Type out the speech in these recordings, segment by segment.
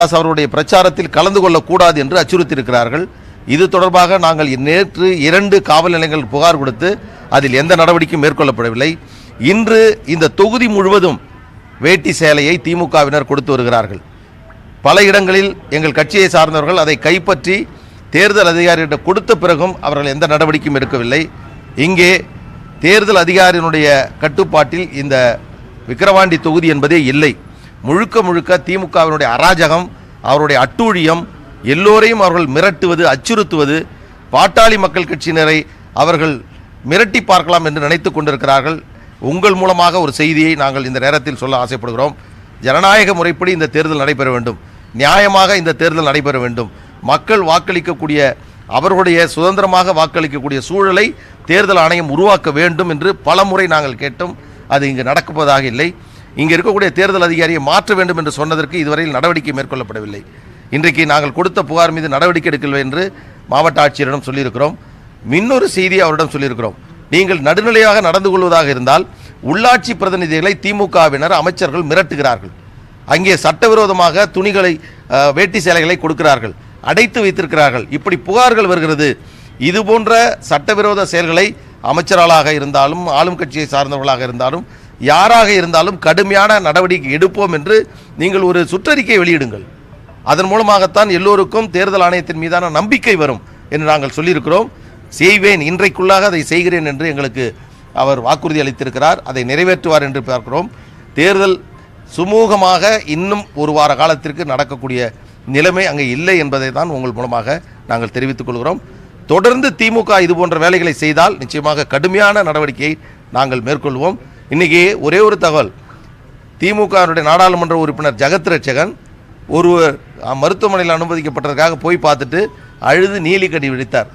ராமதாஸ் அவருடைய பிரச்சாரத்தில் கலந்து கொள்ளக்கூடாது என்று அச்சுறுத்தியிருக்கிறார்கள். இது தொடர்பாக நாங்கள் நேற்று இரண்டு காவல் நிலையங்கள் புகார் கொடுத்து அதில் எந்த நடவடிக்கையும் மேற்கொள்ளப்படவில்லை. இன்று இந்த தொகுதி முழுவதும் வேட்டி சேலையை திமுகவினர் கொடுத்து வருகிறார்கள். பல இடங்களில் எங்கள் கட்சியை சார்ந்தவர்கள் அதை கைப்பற்றி தேர்தல் அதிகாரியிடம் கொடுத்த பிறகும் அவர்கள் எந்த நடவடிக்கையும் எடுக்கவில்லை. இங்கே தேர்தல் அதிகாரியினுடைய கட்டுப்பாட்டில் இந்த விக்கிரவாண்டி தொகுதி என்பதே இல்லை. முழுக்க முழுக்க திமுகவினுடைய அராஜகம் அவருடைய அட்டூழியம் எல்லோரையும் அவர்கள் மிரட்டுவது அச்சுறுத்துவது பாட்டாளி மக்கள் கட்சியினரை அவர்கள் மிரட்டி பார்க்கலாம் என்று நினைத்து கொண்டிருக்கிறார்கள். உங்கள் மூலமாக ஒரு செய்தியை நாங்கள் இந்த நேரத்தில் சொல்ல ஆசைப்படுகிறோம். ஜனநாயக முறைப்படி இந்த தேர்தல் நடைபெற வேண்டும். நியாயமாக இந்த தேர்தல் நடைபெற வேண்டும். மக்கள் வாக்களிக்கக்கூடிய அவர்களுடைய சுதந்திரமாக வாக்களிக்கக்கூடிய சூழலை தேர்தல் ஆணையம் உருவாக்க வேண்டும் என்று பலமுறை நாங்கள் கேட்டோம். அது இங்கு நடக்குவதாக இல்லை. இங்கே இருக்கக்கூடிய தேர்தல் அதிகாரியை மாற்ற வேண்டும் என்று சொன்னதற்கு இதுவரையில் நடவடிக்கை மேற்கொள்ளப்படவில்லை. இன்றைக்கு நாங்கள் கொடுத்த புகார் மீது நடவடிக்கை எடுக்கவில்லை என்று மாவட்ட ஆட்சியரிடம் சொல்லியிருக்கிறோம். இன்னொரு செய்தி அவரிடம் சொல்லியிருக்கிறோம். நீங்கள் நடுநிலையாக நடந்து கொள்வதாக இருந்தால் உள்ளாட்சி பிரதிநிதிகளை திமுகவினர் அமைச்சர்கள் மிரட்டுகிறார்கள். அங்கே சட்டவிரோதமாக துணிகளை வேட்டி சேலைகளை கொடுக்கிறார்கள். அடைத்து வைத்திருக்கிறார்கள். இப்படி புகார்கள் வருகிறது. இது போன்ற சட்டவிரோத செயல்களை அமைச்சர்களாக இருந்தாலும் ஆளும் கட்சியை சார்ந்தவர்களாக இருந்தாலும் யாராக இருந்தாலும் கடுமையான நடவடிக்கை எடுப்போம் என்று நீங்கள் ஒரு சுற்றறிக்கை வெளியிடுங்கள். அதன் மூலமாகத்தான் எல்லோருக்கும் தேர்தல் ஆணையத்தின் மீதான நம்பிக்கை வரும் என்று நாங்கள் சொல்லியிருக்கிறோம். செய்வேன் இன்றைக்குள்ளாக அதை செய்கிறேன் என்று எங்களுக்கு அவர் வாக்குறுதி அளித்திருக்கிறார். அதை நிறைவேற்றுவார் என்று பார்க்கிறோம். தேர்தல் சுமூகமாக இன்னும் ஒரு வார காலத்திற்கு நடக்கக்கூடிய நிலைமை அங்கே இல்லை என்பதை தான் உங்கள் மூலமாக நாங்கள் தெரிவித்துக் கொள்கிறோம். தொடர்ந்து திமுக இது போன்ற வேலைகளை செய்தால் நிச்சயமாக கடுமையான நடவடிக்கையை நாங்கள் மேற்கொள்வோம். இன்றைக்கி ஒரே ஒரு தகவல். திமுகவுடைய நாடாளுமன்ற உறுப்பினர் ஜெகத் ரட்சகன் மருத்துவமனையில் அனுமதிக்கப்பட்டதற்காக போய் பார்த்துட்டு அழுது நீலிக்கடி கட்டி விழித்தார்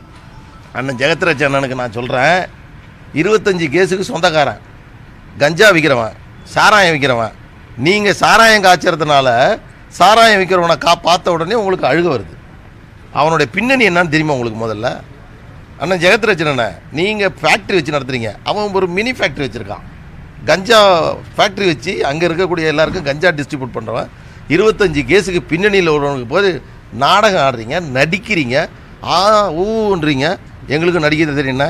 அண்ணன் ஜெகத் ரட்சகனுக்கு நான் சொல்கிறேன் இருபத்தஞ்சி கேஸுக்கு சொந்தக்காரன் கஞ்சா விற்கிறவன் சாராயம் விற்கிறவன் நீங்கள் சாராயம் காய்ச்சறதுனால சாராயம் விற்கிறவனை கா பார்த்த உடனே உங்களுக்கு அழுக வருது. அவனுடைய பின்னணி என்னன்னு தெரியுமா உங்களுக்கு முதல்ல? அண்ணன் ஜெகத் ரச்சனண்ணே நீங்கள் ஃபேக்ட்ரி வச்சு நடத்துறீங்க. அவன் ஒரு மினி ஃபேக்ட்ரி வச்சுருக்கான். கஞ்சா ஃபேக்ட்ரி வச்சு அங்கே இருக்கக்கூடிய எல்லாருக்கும் கஞ்சா டிஸ்ட்ரிபியூட் பண்ணுறவன் இருபத்தஞ்சி கேஸுக்கு பின்னணியில் உள்ளவனுக்கு போது நாடகம் ஆடுறீங்க நடிக்கிறீங்க ஆ ஊன்றீங்க. எங்களுக்கு நடிக்கிறது தெரியுண்ணே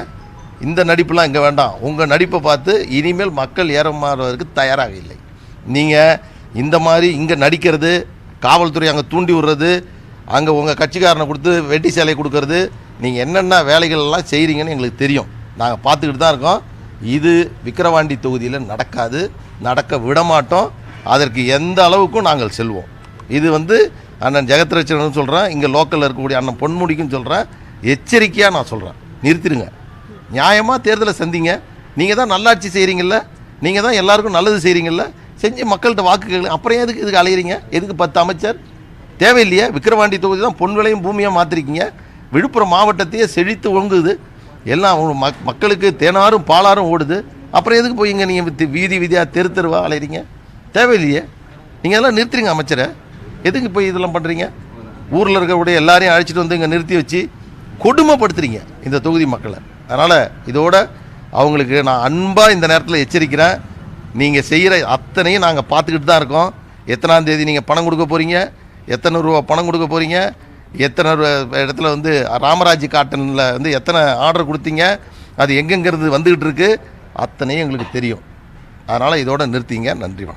இந்த நடிப்புலாம் இங்கே வேண்டாம். உங்கள் நடிப்பை பார்த்து இனிமேல் மக்கள் ஏறமாறுவதற்கு தயாராக இல்லை. நீங்கள் இந்த மாதிரி இங்கே நடிக்கிறது காவல்துறை அங்கே தூண்டி விடுறது அங்கே உங்கள் கட்சிக்காரனை கொடுத்து வெட்டி சேலை கொடுக்கறது நீங்கள் என்னென்ன வேலைகள்லாம் செய்கிறீங்கன்னு எங்களுக்கு தெரியும். நாங்கள் பார்த்துக்கிட்டு தான் இருக்கோம். இது விக்கிரவாண்டி தொகுதியில் நடக்காது நடக்க விட மாட்டோம் அதற்கு எந்த அளவுக்கும் நாங்கள் செல்வோம். இது வந்து அண்ணன் ஜெகத்ரட்சனும் சொல்கிறேன் இங்கே லோக்கலில் இருக்கக்கூடிய அண்ணன் பொன்முடிக்கும் சொல்கிறேன் எச்சரிக்கையாக நான் சொல்கிறேன் நிறுத்திடுங்க. நியாயமாக தேர்தலை சந்திங்க. நீங்கள் தான் நல்லாட்சி செய்கிறீங்கள நீங்கள் தான் எல்லாருக்கும் நல்லது செய்கிறீங்கள செஞ்சு மக்கள்கிட்ட வாக்கு கேளு அப்புறம் எதுக்கு இதுக்கு அலையிறீங்க? எதுக்கு பத்து அமைச்சர்? தேவையில்லையே. விக்கிரவாண்டி தொகுதி தான் பொன் விலையும் பூமியாக மாற்றிருக்கீங்க விழுப்புரம் மாவட்டத்தையே செழித்து ஒங்குது எல்லாம் மக் மக்களுக்கு தேனாரும் பாலாரும் ஓடுது. அப்புறம் எதுக்கு போய் இங்கே நீங்கள் வீதி வீதியாக தெரு தெருவா அலையிறீங்க? தேவையில்லையே. நீங்கள் எல்லாம் நிறுத்துறீங்க அமைச்சரை. எதுக்கு போய் இதெல்லாம் பண்ணுறீங்க ஊரில் இருக்கக்கூடிய எல்லாரையும் அழைச்சிட்டு வந்து இங்கே நிறுத்தி வச்சு கொடுமைப்படுத்துறீங்க இந்த தொகுதி மக்களை. அதனால் இதோட அவங்களுக்கு நான் அன்பாக இந்த நேரத்தில் எச்சரிக்கிறேன். நீங்கள் செய்கிற அத்தனையும் நாங்கள் பார்த்துக்கிட்டு தான் இருக்கோம். எத்தனாம் தேதி நீங்கள் பணம் கொடுக்க போகிறீங்க எத்தனை ரூபா பணம் கொடுக்க போகிறீங்க எத்தனை இடத்துல வந்து ராமராஜ் காட்டனில் வந்து எத்தனை ஆர்டர் கொடுத்தீங்க? அது எங்கெங்கிறது வந்துக்கிட்டு இருக்குது அத்தனையும் எங்களுக்கு தெரியும். அதனால் இதோட நிறுத்திங்க. நன்றி வணக்கம்.